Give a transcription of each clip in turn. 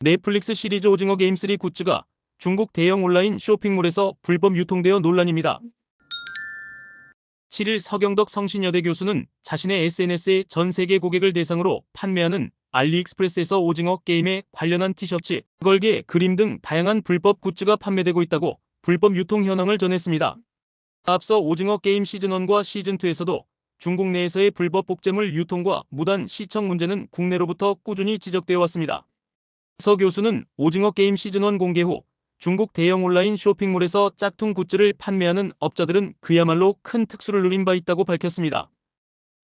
넷플릭스 시리즈 오징어 게임 3 굿즈가 중국 대형 온라인 쇼핑몰에서 불법 유통되어 논란입니다. 7일 서경덕 성신여대 교수는 자신의 SNS에 전 세계 고객을 대상으로 판매하는 알리익스프레스에서 오징어 게임에 관련한 티셔츠, 걸개, 그림 등 다양한 불법 굿즈가 판매되고 있다고 불법 유통 현황을 전했습니다. 앞서 오징어 게임 시즌1과 시즌2에서도 중국 내에서의 불법 복제물 유통과 무단 시청 문제는 국내로부터 꾸준히 지적되어 왔습니다. 서 교수는 오징어 게임 시즌1 공개 후 중국 대형 온라인 쇼핑몰에서 짝퉁 굿즈를 판매하는 업자들은 그야말로 큰 특수를 누린 바 있다고 밝혔습니다.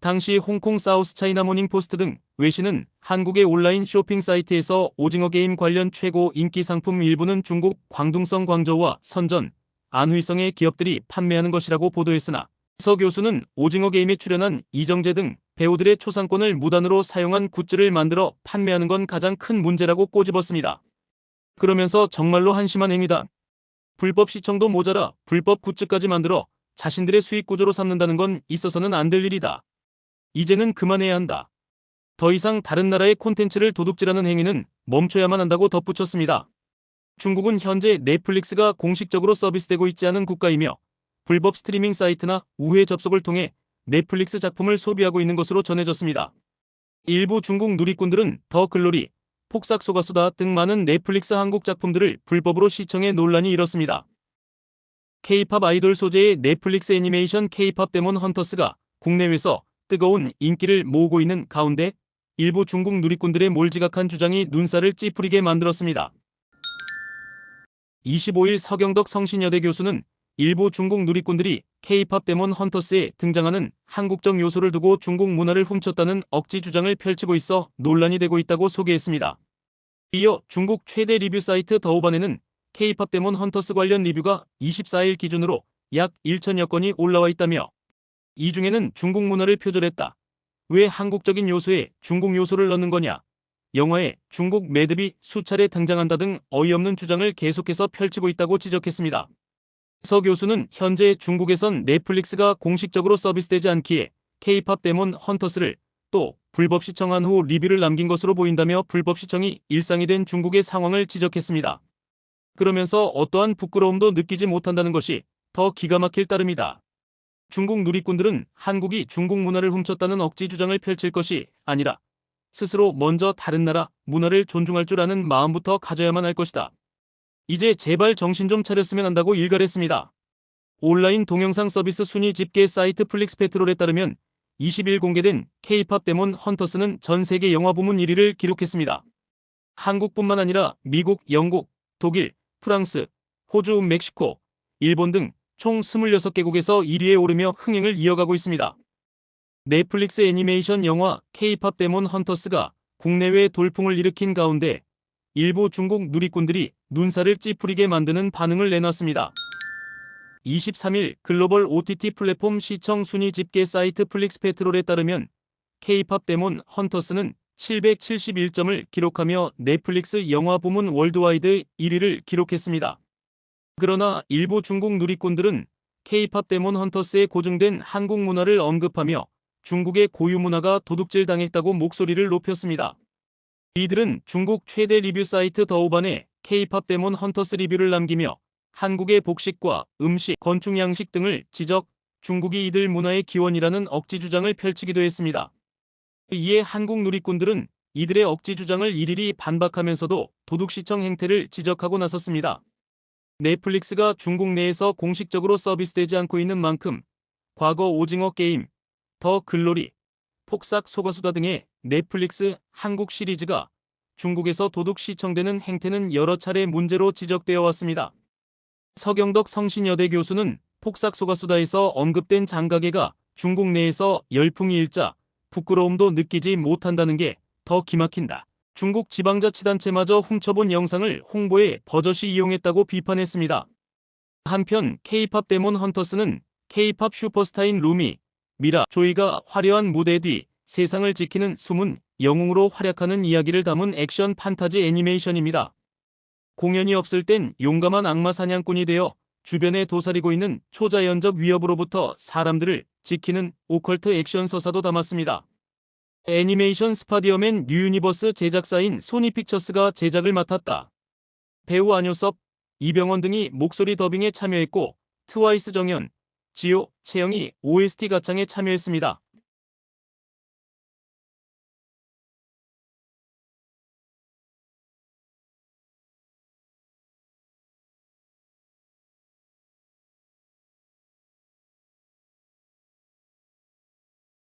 당시 홍콩 사우스 차이나 모닝 포스트 등 외신은 한국의 온라인 쇼핑 사이트에서 오징어 게임 관련 최고 인기 상품 일부는 중국 광둥성 광저우와 선전, 안휘성의 기업들이 판매하는 것이라고 보도했으나 서 교수는 오징어 게임에 출연한 이정재 등 배우들의 초상권을 무단으로 사용한 굿즈를 만들어 판매하는 건 가장 큰 문제라고 꼬집었습니다. 그러면서 정말로 한심한 행위다. 불법 시청도 모자라 불법 굿즈까지 만들어 자신들의 수익 구조로 삼는다는 건 있어서는 안 될 일이다. 이제는 그만해야 한다. 더 이상 다른 나라의 콘텐츠를 도둑질하는 행위는 멈춰야만 한다고 덧붙였습니다. 중국은 현재 넷플릭스가 공식적으로 서비스되고 있지 않은 국가이며 불법 스트리밍 사이트나 우회 접속을 통해 넷플릭스 작품을 소비하고 있는 것으로 전해졌습니다. 일부 중국 누리꾼들은 더 글로리, 폭삭 소가수다 등 많은 넷플릭스 한국 작품들을 불법으로 시청해 논란이 일었습니다. K-팝 아이돌 소재의 넷플릭스 애니메이션 K-팝 데몬 헌터스가 국내외에서 뜨거운 인기를 모으고 있는 가운데 일부 중국 누리꾼들의 몰지각한 주장이 눈살을 찌푸리게 만들었습니다. 25일 서경덕 성신여대 교수는 일부 중국 누리꾼들이 K-팝 데몬 헌터스에 등장하는 한국적 요소를 두고 중국 문화를 훔쳤다는 억지 주장을 펼치고 있어 논란이 되고 있다고 소개했습니다. 이어 중국 최대 리뷰 사이트 더우반에는 K-팝 데몬 헌터스 관련 리뷰가 24일 기준으로 약 1천여 건이 올라와 있다며 이 중에는 중국 문화를 표절했다. 왜 한국적인 요소에 중국 요소를 넣는 거냐? 영화에 중국 매듭이 수차례 등장한다 등 어이없는 주장을 계속해서 펼치고 있다고 지적했습니다. 서 교수는 현재 중국에선 넷플릭스가 공식적으로 서비스되지 않기에 K-팝 데몬 헌터스를 또 불법 시청한 후 리뷰를 남긴 것으로 보인다며 불법 시청이 일상이 된 중국의 상황을 지적했습니다. 그러면서 어떠한 부끄러움도 느끼지 못한다는 것이 더 기가 막힐 따름이다. 중국 누리꾼들은 한국이 중국 문화를 훔쳤다는 억지 주장을 펼칠 것이 아니라 스스로 먼저 다른 나라 문화를 존중할 줄 아는 마음부터 가져야만 할 것이다. 이제 제발 정신 좀 차렸으면 한다고 일갈했습니다. 온라인 동영상 서비스 순위 집계 사이트 플릭스 페트롤에 따르면 20일 공개된 K-팝 데몬 헌터스는 전 세계 영화 부문 1위를 기록했습니다. 한국뿐만 아니라 미국, 영국, 독일, 프랑스, 호주, 멕시코, 일본 등 총 26개국에서 1위에 오르며 흥행을 이어가고 있습니다. 넷플릭스 애니메이션 영화 K-팝 데몬 헌터스가 국내외 돌풍을 일으킨 가운데 일부 중국 누리꾼들이 눈살을 찌푸리게 만드는 반응을 내놨습니다. 23일 글로벌 OTT 플랫폼 시청 순위 집계 사이트 플릭스페트롤에 따르면 K-팝 데몬 헌터스는 771점을 기록하며 넷플릭스 영화 부문 월드와이드 1위를 기록했습니다. 그러나 일부 중국 누리꾼들은 K-팝 데몬 헌터스에 고증된 한국 문화를 언급하며 중국의 고유 문화가 도둑질 당했다고 목소리를 높였습니다. 이들은 중국 최대 리뷰 사이트 더우반에 K-팝 데몬 헌터스 리뷰를 남기며 한국의 복식과 음식, 건축 양식 등을 지적, 중국이 이들 문화의 기원이라는 억지 주장을 펼치기도 했습니다. 이에 한국 누리꾼들은 이들의 억지 주장을 일일이 반박하면서도 도둑 시청 행태를 지적하고 나섰습니다. 넷플릭스가 중국 내에서 공식적으로 서비스되지 않고 있는 만큼 과거 오징어 게임, 더 글로리, 폭삭 소가수다 등의 넷플릭스 한국 시리즈가 중국에서 도둑 시청되는 행태는 여러 차례 문제로 지적되어 왔습니다. 서경덕 성신여대 교수는 폭삭 소가수다에서 언급된 장가계가 중국 내에서 열풍이 일자 부끄러움도 느끼지 못한다는 게 더 기막힌다. 중국 지방자치단체마저 훔쳐본 영상을 홍보에 버젓이 이용했다고 비판했습니다. 한편 K-팝 데몬 헌터스는 K-팝 슈퍼스타인 루미, 미라, 조이가 화려한 무대 뒤 세상을 지키는 숨은 영웅으로 활약하는 이야기를 담은 액션 판타지 애니메이션입니다. 공연이 없을 땐 용감한 악마 사냥꾼이 되어 주변에 도사리고 있는 초자연적 위협으로부터 사람들을 지키는 오컬트 액션 서사도 담았습니다. 애니메이션 스파디어맨 뉴유니버스 제작사인 소니픽처스가 제작을 맡았다. 배우 안효섭, 이병헌 등이 목소리 더빙에 참여했고 트와이스 정연, 지효, 채영이 OST 가창에 참여했습니다.